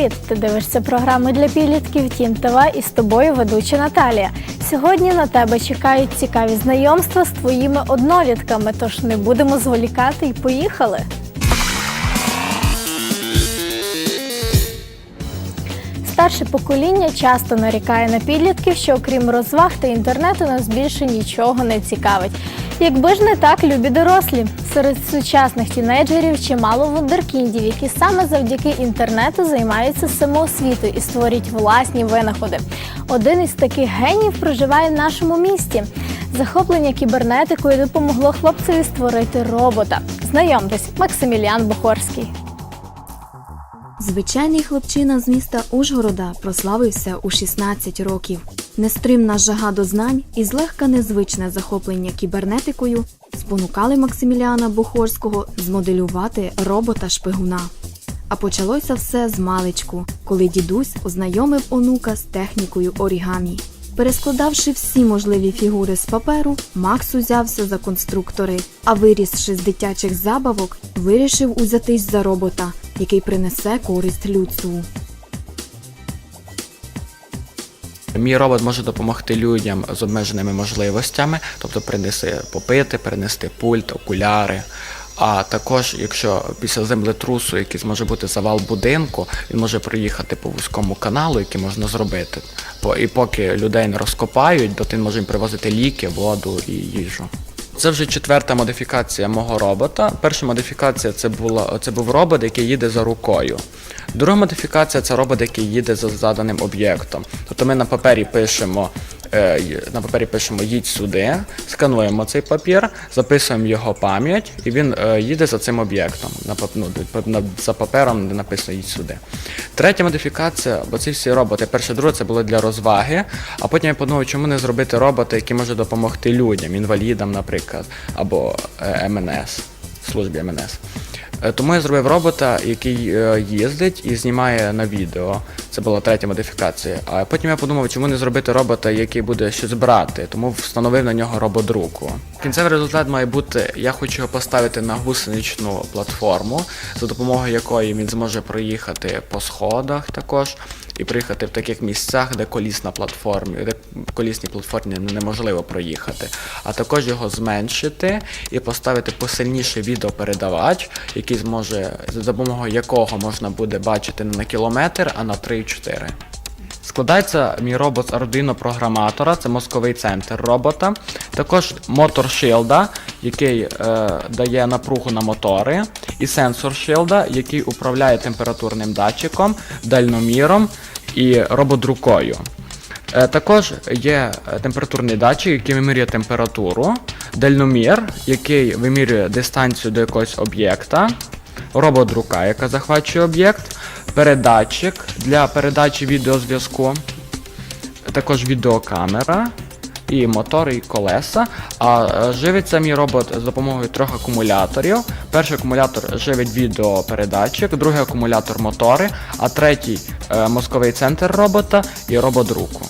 Привіт! Ти дивишся програму для підлітків Тім ТВ і з тобою ведуча Наталія. Сьогодні на тебе чекають цікаві знайомства з твоїми однолітками, тож не будемо зволікати і поїхали. Старше покоління часто нарікає на підлітків, що окрім розваг та інтернету нас більше нічого не цікавить. Якби ж не так, любі дорослі. Серед сучасних тінейджерів чимало вундеркіндів, які саме завдяки інтернету займаються самоосвітою і створюють власні винаходи. Один із таких генів проживає в нашому місті. Захоплення кібернетикою допомогло хлопцеві створити робота. Знайомтесь, Максиміліан Бухорський. Звичайний хлопчина з міста Ужгорода прославився у 16 років. Нестримна жага до знань і злегка незвичне захоплення кібернетикою спонукали Максиміліана Бухорського змоделювати робота-шпигуна. А почалося все з маличку, коли дідусь ознайомив онука з технікою орігамі. Перескладавши всі можливі фігури з паперу, Макс узявся за конструктори, а вирісши з дитячих забавок, вирішив узятись за робота, який принесе користь людству. Мій робот може допомогти людям з обмеженими можливостями, тобто принести попити, перенести пульт, окуляри. А також, якщо після землетрусу, який може бути завал будинку, він може проїхати по вузькому каналу, який можна зробити. І поки людей не розкопають, то він може їм привозити ліки, воду і їжу. Це вже четверта модифікація мого робота. Перша модифікація це була це був робот, який їде за рукою. Друга модифікація це робот, який їде за заданим об'єктом. Тобто ми на папері пишемо. Е, На папері пишемо їдь сюди, скануємо цей папір, записуємо його пам'ять, і він е, їде за цим об'єктом. Ну, за папером де написано їдь сюди. Третя модифікація, бо ці всі роботи, перше, друге, це було для розваги. А потім я подумав, чому не зробити робота, який може допомогти людям, інвалідам, наприклад, або е, МНС, службі МНС. Е, Тому я зробив робота, який е, їздить і знімає на відео. Це була третя модифікація. А потім я подумав, чому не зробити робота, який буде щось брати, тому встановив на нього рободруку. Кінцевий результат має бути: я хочу його поставити на гусеничну платформу, за допомогою якої він зможе проїхати по сходах також. І приїхати в таких місцях, де колісна платформі, де колісній платформі неможливо проїхати, а також його зменшити і поставити посильніший відеопередавач, який зможе за допомогою якого можна буде бачити не на кілометр, а на 3-4. Складається мій робот з Arduino програматора, це мозковий центр робота. Також мотор шилда, який е, дає напругу на мотори, і сенсор шилда, який управляє температурним датчиком, дальноміром і рободрукою. рукою. Також є е, температурний датчик, який вимірює температуру, дальномір, який вимірює дистанцію до якогось об'єкта, рободрука, яка захвачує об'єкт, передатчик для передачі відеозв'язку, також відеокамера. І мотори, і колеса. А е, живиться мій робот за допомогою трьох акумуляторів. Перший акумулятор живить відеопередатчик, другий акумулятор мотори, а третій е, мозковий центр робота і рободруку.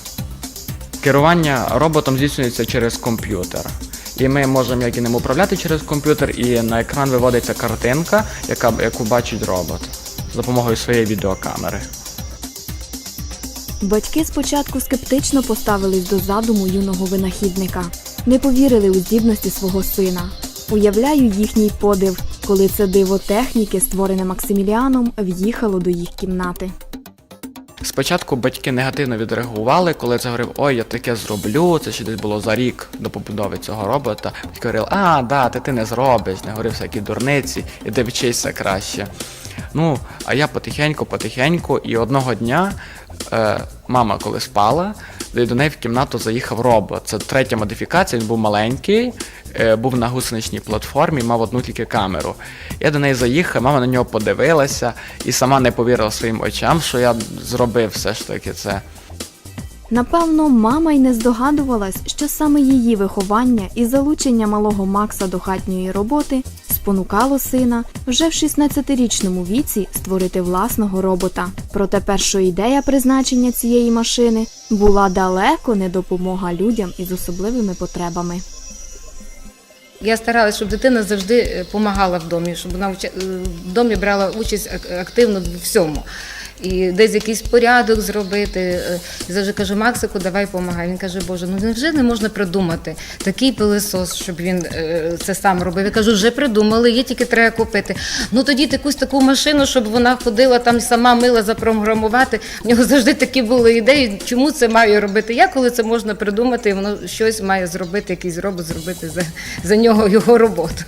Керування роботом здійснюється через комп'ютер. І ми можемо як і ним управляти через комп'ютер, і на екран виводиться картинка, яка, яку бачить робот за допомогою своєї відеокамери. Батьки спочатку скептично поставились до задуму юного винахідника, не повірили у здібності свого сина. Уявляю їхній подив, коли це диво техніки, створене Максиміліаном, в'їхало до їх кімнати. Спочатку батьки негативно відреагували, коли це говорив, ой, я таке зроблю, це ще десь було за рік до побудови цього робота. Батьки говорили, а, да, ти, ти не зробиш, не говорив всякі дурниці, іди вчися краще. Ну, а я потихеньку, потихеньку, і одного дня е, мама, коли спала, до неї в кімнату заїхав робот. Це третя модифікація, він був маленький, е, був на гусеничній платформі, мав одну тільки камеру. Я до неї заїхав, мама на нього подивилася і сама не повірила своїм очам, що я зробив все ж таки це. Напевно, мама й не здогадувалась, що саме її виховання і залучення малого Макса до хатньої роботи спонукало сина вже в 16-річному віці створити власного робота. Проте перша ідея призначення цієї машини була далеко не допомога людям із особливими потребами. Я старалася, щоб дитина завжди допомагала в домі, щоб вона е, в домі брала участь ак- активно в всьому. І десь якийсь порядок зробити. Е, Я завжди кажу, Максику, давай помагай. Він каже, Боже, ну невже не можна придумати такий пилисос, щоб він е, це сам робив. Я кажу, вже придумали, є тільки треба купити. Ну тоді якусь таку машину, щоб вона ходила там сама мила запрограмувати. В нього завжди такі були ідеї, чому це маю робити я, коли це можна придумати, і воно щось має зробити, якийсь робот зробити за, за нього його роботу.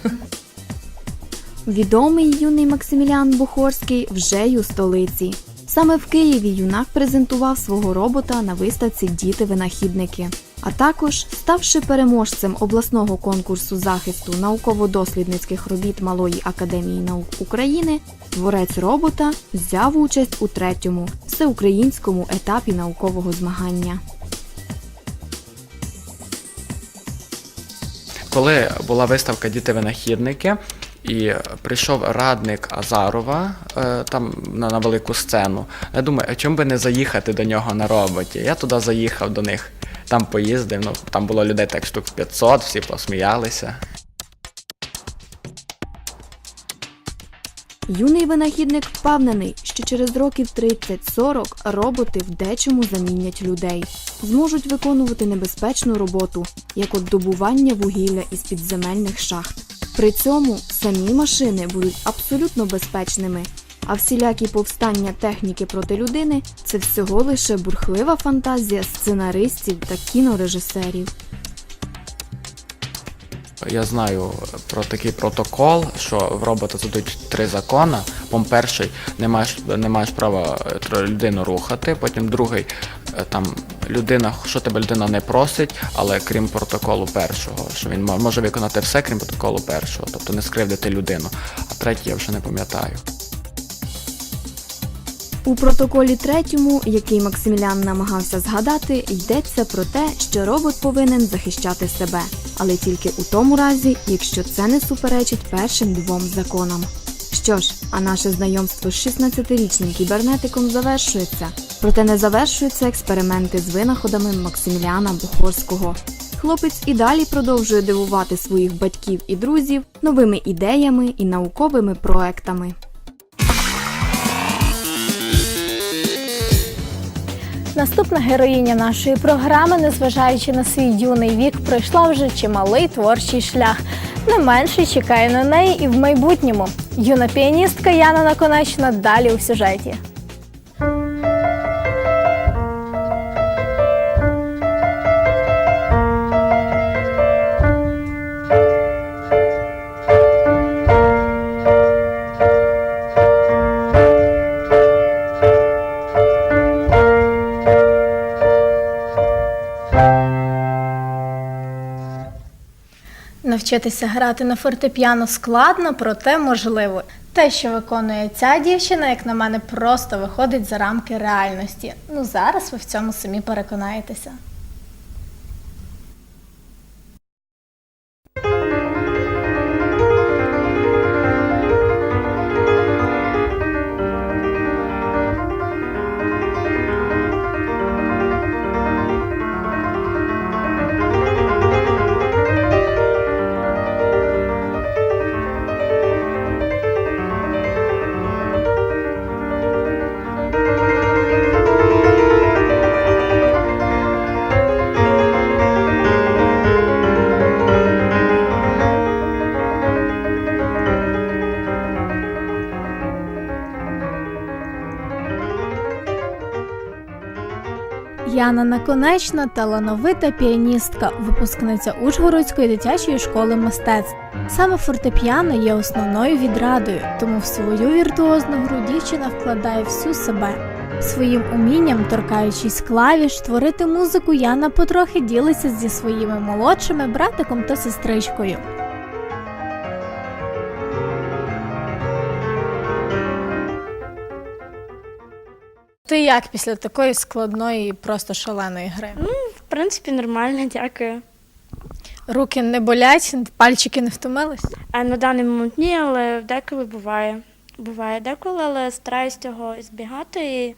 Відомий юний Максиміліан Бухорський вже й у столиці. Саме в Києві юнак презентував свого робота на виставці Діти-винахідники. А також, ставши переможцем обласного конкурсу захисту науково-дослідницьких робіт Малої академії наук України, творець робота взяв участь у третьому всеукраїнському етапі наукового змагання. Коли була виставка Діти-винахідники, і прийшов радник Азарова е, там на, на велику сцену. Я думаю, а чому би не заїхати до нього на роботі? Я туди заїхав до них, там поїздив. Ну там було людей так штук 500, всі посміялися. Юний винахідник впевнений, що через років 30-40 роботи в дечому замінять людей, зможуть виконувати небезпечну роботу, як от добування вугілля із підземельних шахт. При цьому самі машини будуть абсолютно безпечними, а всілякі повстання техніки проти людини це всього лише бурхлива фантазія сценаристів та кінорежисерів. Я знаю про такий протокол, що в робота задають три закони. Пом перший не маєш не маєш права е, людину рухати. Потім другий е, там людина, що тебе людина не просить, але крім протоколу першого, що він може виконати все, крім протоколу першого, тобто не скривдити людину. А третій я вже не пам'ятаю. У протоколі третьому, який Максимілян намагався згадати, йдеться про те, що робот повинен захищати себе, але тільки у тому разі, якщо це не суперечить першим двом законам. Що ж, а наше знайомство з 16-річним кібернетиком завершується, проте не завершуються експерименти з винаходами Максиміліана Бухорського. Хлопець і далі продовжує дивувати своїх батьків і друзів новими ідеями і науковими проектами. Наступна героїня нашої програми, незважаючи на свій юний вік, пройшла вже чималий творчий шлях. Не менше чекає на неї і в майбутньому. Юна піаністка Яна Наконечна далі у сюжеті. Навчитися грати на фортепіано складно, проте можливо. Те, що виконує ця дівчина, як на мене, просто виходить за рамки реальності. Ну зараз ви в цьому самі переконаєтеся. Яна Наконечна талановита піаністка, випускниця Ужгородської дитячої школи мистецтв. Саме фортепіано є основною відрадою, тому в свою віртуозну гру дівчина вкладає всю себе. Своїм умінням, торкаючись клавіш, творити музику Яна потрохи ділиться зі своїми молодшими братиком та сестричкою. Ти як після такої складної просто шаленої гри? В принципі, нормально, дякую. Руки не болять, пальчики не втомились? А на даний момент ні, але деколи буває. Буває деколи, але стараюсь цього збігати і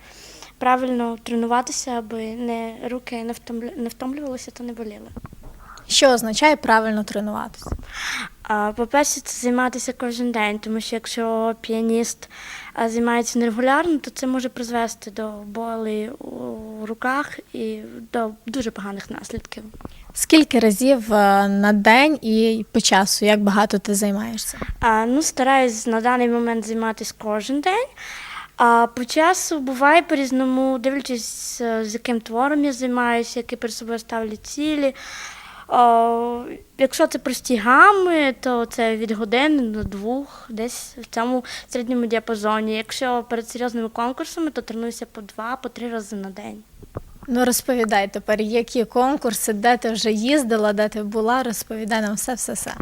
правильно тренуватися, аби не руки не втомлювалися та не боліли. Що означає правильно тренуватися? По-перше, це займатися кожен день, тому що якщо піаніст займається нерегулярно, то це може призвести до болі у руках і до дуже поганих наслідків. Скільки разів е, на день і по часу, як багато ти займаєшся? А, ну, стараюсь на даний момент займатися кожен день. А по часу буває по-різному, дивлячись, е, з яким твором я займаюся, які перед собою ставлю цілі. Якщо це прості гами, то це від години до двох, десь в цьому середньому діапазоні. Якщо перед серйозними конкурсами, то тренуюся по два, по три рази на день. Ну розповідай тепер, які конкурси, де ти вже їздила, де ти була, розповідай нам все, все, все.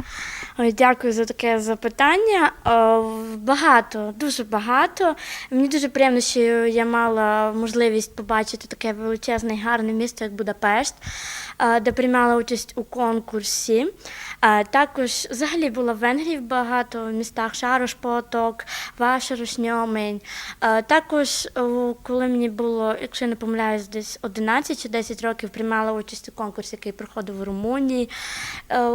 Дякую за таке запитання. Е, Багато, дуже багато. Мені дуже приємно, що я мала можливість побачити таке величезне і гарне місто, як Будапешт, е, де приймала участь у конкурсі. Е, Також взагалі була в Венгрії в багато містах Шарош Поток, Вашарош, Е, Також, коли мені було, якщо я не помиляюсь, десь 11 чи 10 років приймала участь у конкурсі, який проходив у Румунії. Е,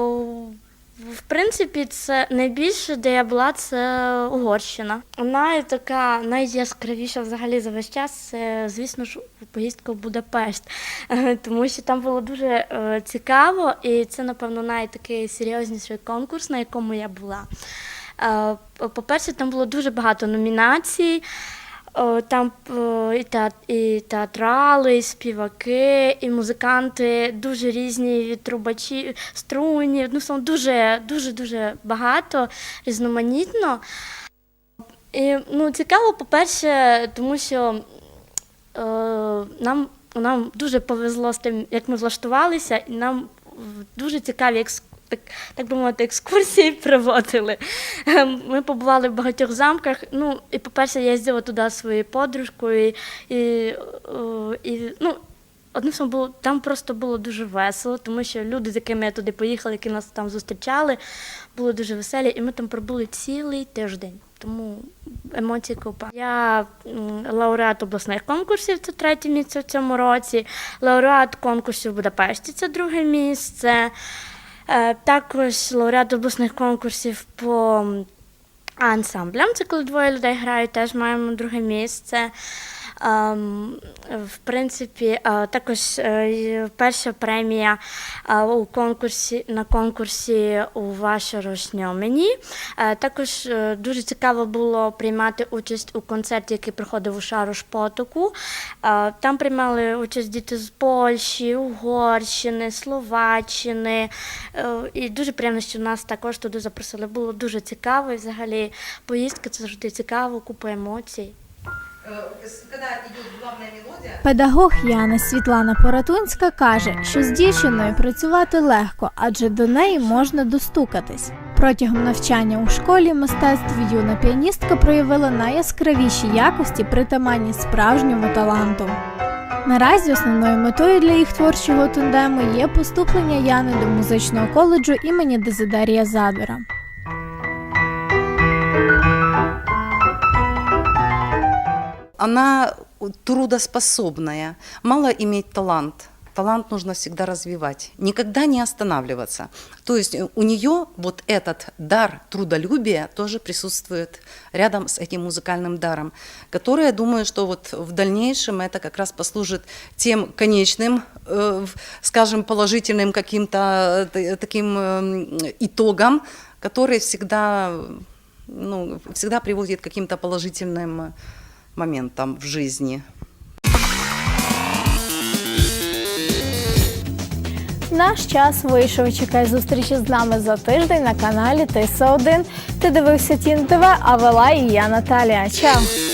в принципі, це найбільше, де я була, це Угорщина. Вона така найяскравіша взагалі за весь час. Це, звісно ж, поїздка в Будапешт, Е, тому що там було дуже е, цікаво, і це, напевно, найтакий серйозніший конкурс, на якому я була. По-перше, там було дуже багато номінацій. О, Там е, і, театрали, і співаки, і музиканти дуже різні від трубачі, струнів. Ну, словом, дуже, дуже, дуже багато, різноманітно. І ну, цікаво, по-перше, тому що е, нам, нам дуже повезло з тим, як ми влаштувалися, і нам дуже цікаві екс, так, так би мовити, екскурсії проводили. Ем, Ми побували в багатьох замках. Ну, і, по-перше, я їздила туди своєю подружкою, і, і, ну, Одним словом, було, там просто було дуже весело, тому що люди, з якими я туди поїхала, які нас там зустрічали, були дуже веселі, і ми там пробули цілий тиждень. Тому емоції купа. Я лауреат обласних конкурсів, це третє місце в цьому році. Лауреат конкурсів в Будапешті це друге місце. Е, Також лауреат обласних конкурсів по ансамблям. Це коли двоє людей грають, теж маємо друге місце. Ем, в принципі, е, також е, перша премія е, у конкурсі на конкурсі у Вашорошньомені. Е, Також е, дуже цікаво було приймати участь у концерті, який проходив у Шарош Потоку. Там приймали участь діти з Польщі, Угорщини, Словаччини. І дуже приємно, що нас також туди запросили. Було дуже цікаво. І взагалі поїздка це завжди цікаво, купа емоцій. Педагог Яна Світлана Поратунська каже, що з дівчиною працювати легко, адже до неї можна достукатись. Протягом навчання у школі мистецтв юна піаністка проявила найяскравіші якості, притаманні справжньому таланту. Наразі основною метою для їх творчого тандему є поступлення Яни до музичного коледжу імені Дезидерія Задора. Она трудоспособная, мало иметь талант. Талант нужно всегда развивать, никогда не останавливаться. То есть у нее вот этот дар трудолюбия тоже присутствует рядом с этим музыкальным даром, который, я думаю, что вот в дальнейшем это как раз послужит тем конечным, э, скажем, положительным каким-то э, таким э, итогом, который всегда, ну, всегда приводит к каким-то положительным моментам в жизни. Наш час вийшов. Чекай зустрічі з нами за тиждень на каналі Тиса 1 Ти дивився Тін ТВ, а вела і я Наталія. Чао!